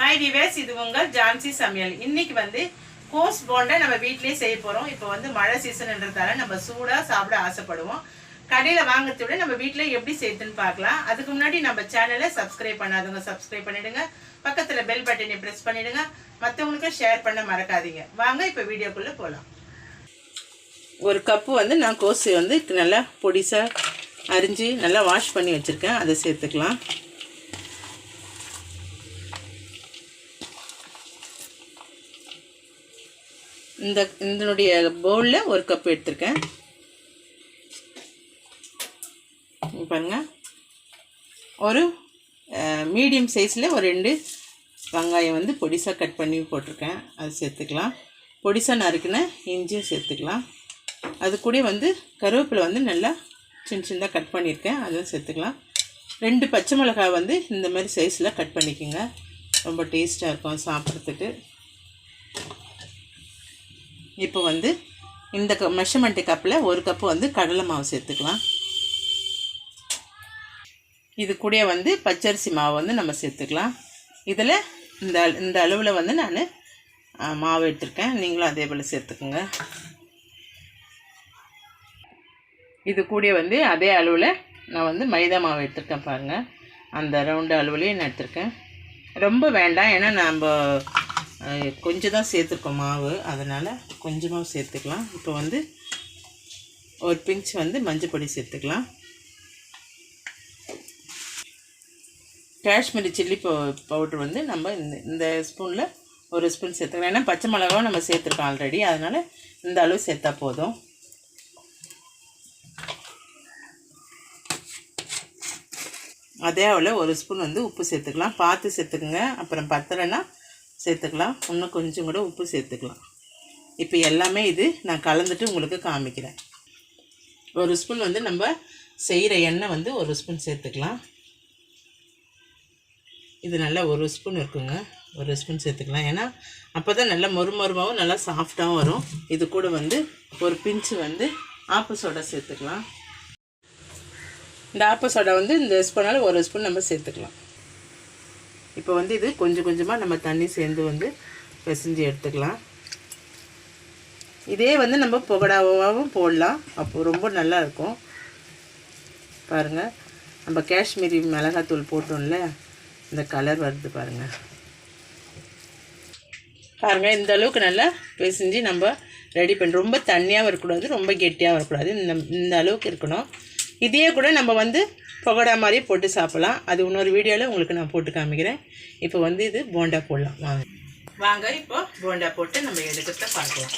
Hi wives இது உங்கள் ஜான்சி சமையல். இன்னைக்கு வந்து கோஸ் போண்டா நம்ம வீட்லேயே செய்ய போகிறோம் இப்போ வந்து மழை சீசன்ன்றதால நம்ம சூடாக சாப்பிட ஆசைப்படுவோம். கடையில் வாங்குறதை விட நம்ம வீட்டில் எப்படி செய்யுதுன்னு பார்க்கலாம். அதுக்கு முன்னாடி நம்ம சேனலை சப்ஸ்கிரைப் பண்ணாதவங்க சப்ஸ்கிரைப் பண்ணிடுங்க. பக்கத்தில் பெல் பட்டனை ப்ரெஸ் பண்ணிடுங்க. மற்றவங்களுக்கு ஷேர் பண்ண மறக்காதீங்க. வாங்க இப்போ வீடியோக்குள்ளே போகலாம் ஒரு கப்பு வந்து நான் கோஸை வந்து நல்லா பொடிசாக அரிஞ்சு நல்லா வாஷ் பண்ணி வச்சுருக்கேன். அதை சேர்த்துக்கலாம். இந்த இதனுடைய பவுலில் ஒரு கப் எடுத்திருக்கேன். இங்க பாருங்க. ஒரு மீடியம் சைஸில் ஒரு ரெண்டு வெங்காயம் வந்து பொடிசாக கட் பண்ணி போட்டிருக்கேன். அது சேர்த்துக்கலாம். பொடிசாக நறுக்குன இஞ்சியும் சேர்த்துக்கலாம். அது கூட வந்து கருவேப்பிலை வந்து நல்லா சின்ன சின்னதாக கட் பண்ணியிருக்கேன். அதுவும் சேர்த்துக்கலாம். ரெண்டு பச்சை மிளகாய் வந்து இந்த மாதிரி சைஸில் கட் பண்ணிக்கோங்க. ரொம்ப டேஸ்ட்டாக இருக்கும். சாப்பிட்றதுக்கு. இப்போ வந்து இந்த க மெஷர்மெண்ட்டு கப்பில் ஒரு கப்பு வந்து கடலை மாவு சேர்த்துக்கலாம். இது கூட வந்து பச்சரிசி மாவு வந்து நம்ம சேர்த்துக்கலாம். இதில் இந்த இந்த அளவில் வந்து நான் மாவு எடுத்திருக்கேன். நீங்களும் அதே போல் சேர்த்துக்குங்க. இது கூட வந்து அதே அளவில் நான் வந்து மைதா மாவு எடுத்திருக்கேன் பாருங்கள் அந்த ரவுண்டு அளவுலேயே நான் எடுத்திருக்கேன். ரொம்ப வேண்டாம். ஏன்னா நம்ம கொஞ்சம் தான் சேர்த்துருக்கோம் மாவு. அதனால் கொஞ்சமாக சேர்த்துக்கலாம். இப்போ வந்து ஒரு பிஞ்ச் வந்து மஞ்சள் பொடி சேர்த்துக்கலாம். காஷ்மீரி சில்லி பவு பவுட்ரு வந்து நம்ம இந்த இந்த ஸ்பூனில் ஒரு ஸ்பூன் சேர்த்துக்கலாம். ஏன்னா பச்சை மிளகாவும் நம்ம சேர்த்துருக்கோம் ஆல்ரெடி அதனால் இந்த அளவு சேர்த்தா போதும். அதே அளவில் ஒரு ஸ்பூன் வந்து உப்பு சேர்த்துக்கலாம். பார்த்து சேர்த்துக்குங்க. அப்புறம் பத்தலைன்னா சேர்த்துக்கலாம். இன்னும் கொஞ்சம் கூட உப்பு சேர்த்துக்கலாம். இப்போ எல்லாமே இது நான் கலந்துட்டு உங்களுக்கு காமிக்கிறேன். ஒரு ஸ்பூன் வந்து நம்ம செய்கிற எண்ணெய் வந்து ஒரு ஸ்பூன் சேர்த்துக்கலாம். இது நல்லா ஒரு ஸ்பூன் இருக்குங்க. ஒரு ஸ்பூன் சேர்த்துக்கலாம். ஏன்னா அப்போ தான் நல்லா மொறுமொறுமாவும் நல்லா சாஃப்டாகவும் வரும். இது கூட வந்து ஒரு பிஞ்சு வந்து ஆப்பு சோடா சேர்த்துக்கலாம். இந்த ஆப்பு சோடா வந்து இந்த ஸ்பூனால் ஒரு ஸ்பூன் நம்ம சேர்த்துக்கலாம். இப்போ வந்து இது கொஞ்சம் கொஞ்சமாக நம்ம தண்ணி சேர்ந்து வந்து பிசைஞ்சு எடுத்துக்கலாம். இதே வந்து நம்ம புகடாவாகவும் போடலாம். அப்போ ரொம்ப நல்லா இருக்கும். பாருங்கள் நம்ம காஷ்மீரி மிளகாத்தூள் போட்டோம்ல இந்த கலர் வருது பாருங்கள் பாருங்கள் இந்த அளவுக்கு நல்லா பிசைஞ்சு நம்ம ரெடி பண்ணி ரொம்ப தண்ணியாகவும் இருக்கக்கூடாது ரொம்ப கெட்டியாகவும் இருக்கக்கூடாது. இந்த இந்த அளவுக்கு இருக்கணும். இதையே கூட நம்ம வந்து பகோடா மாதிரி போட்டு சாப்பிட்லாம். அது இன்னொரு வீடியோவில் உங்களுக்கு நான் போட்டு காமிக்கிறேன். இப்போ வந்து இது போண்டா போடலாம். வாங்க. வாங்க இப்போ போண்டா போட்டு நம்ம எடுக்கிறத பார்க்கலாம்.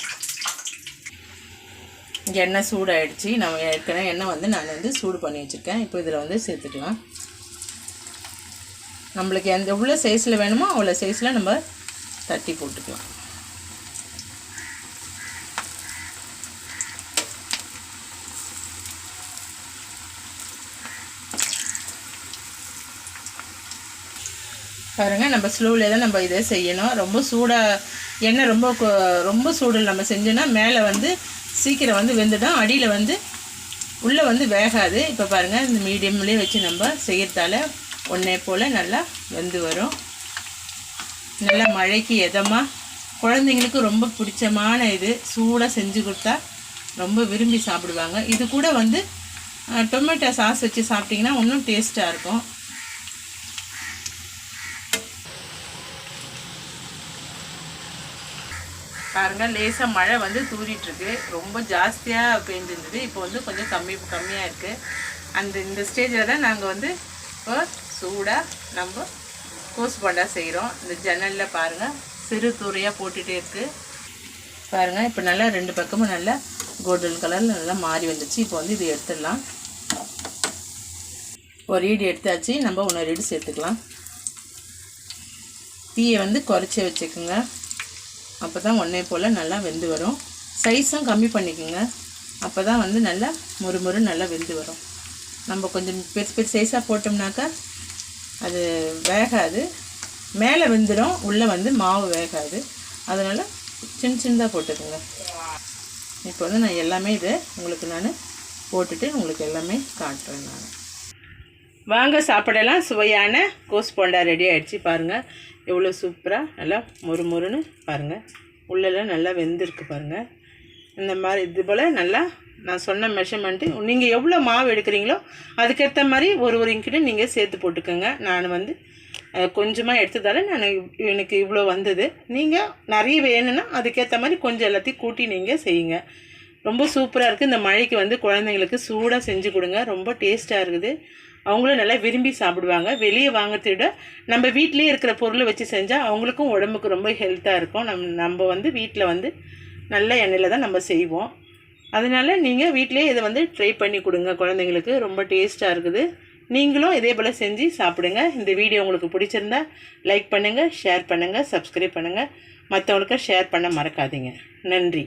எண்ணெய் சூடாயிடுச்சு. நம்ம ஏற்கனவே எண்ணெய் வந்து நான் வந்து சூடு பண்ணி வச்சுருக்கேன். இப்போ இதில் வந்து சேர்த்துக்கலாம். நம்மளுக்கு எந்த எவ்வளோ சைஸில் வேணுமோ அவ்வளோ சைஸில் நம்ம தட்டி போட்டுக்கலாம். பாருங்கள் நம்ம ஸ்லோவில் தான் நம்ம இதை செய்யணும். ரொம்ப சூடாக எண்ணெய் ரொம்ப கொ- ரொம்ப சூடில் நம்ம செஞ்சோன்னா மேலே வந்து சீக்கிரம் வந்து வெந்துடும். அடியில் வந்து உள்ளே வந்து வேகாது. இப்போ பாருங்கள் இந்த மீடியம்லேயே வச்சு நம்ம செய்கிறதால ஒன்றே போல் நல்லா வெந்து வரும். நல்லா மழைக்கு எதமாக குழந்தைங்களுக்கு ரொம்ப பிடிச்சமான இது சூடாக செஞ்சு கொடுத்தா ரொம்ப விரும்பி சாப்பிடுவாங்க. இது கூட வந்து டொமேட்டோ சாஸ் வச்சு சாப்பிட்டிங்கன்னா இன்னும் டேஸ்ட்டாக இருக்கும். பாருங்க லேசாக மழை வந்து தூறிட்டு இருக்கு ரொம்ப ஜாஸ்தியாக பெஞ்சிருந்தது இப்போ வந்து கொஞ்சம் கம்மி கம்மியாக இருக்குது அந்த இந்த ஸ்டேஜில் தான் நாங்கள் வந்து இப்போ சூடாக நம்ம கோஸ் போண்டா செய்கிறோம் இந்த ஜன்னலில் பாருங்கள் சிறு தூரையாக போட்டுகிட்டே இருக்குது பாருங்கள் இப்போ நல்லா ரெண்டு பக்கமும் நல்லா கோல்டன் கலரில் நல்லா மாறி வந்துச்சு. இப்போ வந்து இது எடுத்துடலாம். ஒரு ஈடு எடுத்தாச்சு. நம்ம இன்னொரு ஈடு சேர்த்துக்கலாம். தீயை வந்து குறைச்சி வச்சுக்கோங்க. அப்போ தான் ஒன்றே போல் நல்லா வெந்து வரும். சைஸும் கம்மி பண்ணிக்கோங்க. அப்போ தான் வந்து நல்லா முறுமுறு நல்லா வெந்து வரும். நம்ம கொஞ்சம் பெருசு பெருசு சைஸாக போட்டோம்னாக்கா அது வேகாது. மேலே வெந்துடும் உள்ளே வந்து மாவு வேகாது. அதனால் சின்ன சின்னதாக போட்டுக்கோங்க. இப்போ வந்து நான் எல்லாமே இதை உங்களுக்கு நான் போட்டுட்டு உங்களுக்கு எல்லாமே காட்டுறேன் நான். வாங்க சாப்பிடலாம். சுவையான கோஸ் போண்டா ரெடி ஆகிடுச்சு பாருங்கள் எவ்வளோ சூப்பராக நல்லா மொறு மொறுன்னு பாருங்கள் உள்ளெல்லாம் நல்லா வெந்திருக்கு பாருங்கள் இந்த மாதிரி இது போல் நல்லா நான் சொன்ன மெஷர்மெண்ட்டு நீங்கள் எவ்வளோ மாவு எடுக்கிறீங்களோ அதுக்கேற்ற மாதிரி ஒரு ஒரு இன்க்ரீடியன்ட் நீங்கள் சேர்த்து போட்டுக்கோங்க. நான் வந்து கொஞ்சமாக எடுத்ததால நான் எனக்கு இவ்வளோ வந்தது. நீங்கள் நிறைய வேணும்னா அதுக்கேற்ற மாதிரி கொஞ்சம் எல்லாத்தையும் கூட்டி நீங்கள் செய்யுங்க. ரொம்ப சூப்பராக இருக்குது இந்த மழைக்கு வந்து குழந்தைங்களுக்கு சூடாக செஞ்சு கொடுங்க. ரொம்ப டேஸ்ட்டாக இருக்குது. அவங்களும் நல்லா விரும்பி சாப்பிடுவாங்க. வெளியே வாங்கிறத விட நம்ம வீட்டிலேயே இருக்கிற பொருளை வச்சு செஞ்சால் அவங்களுக்கும் உடம்புக்கு ரொம்ப ஹெல்த்தாக இருக்கும். நம் நம்ம வந்து வீட்டில் வந்து நல்ல எண்ணெயில் தான் நம்ம செய்வோம். அதனால் நீங்கள் வீட்டிலேயே இதை வந்து ட்ரை பண்ணி கொடுங்க. குழந்தைங்களுக்கு ரொம்ப டேஸ்ட்டாக இருக்குது. நீங்களும் இதே போல் செஞ்சு சாப்பிடுங்க. இந்த வீடியோ உங்களுக்கு பிடிச்சிருந்தா லைக் பண்ணுங்கள் ஷேர் பண்ணுங்கள் சப்ஸ்கிரைப் பண்ணுங்கள் மற்றவங்களுக்கு ஷேர் பண்ண மறக்காதீங்க. நன்றி.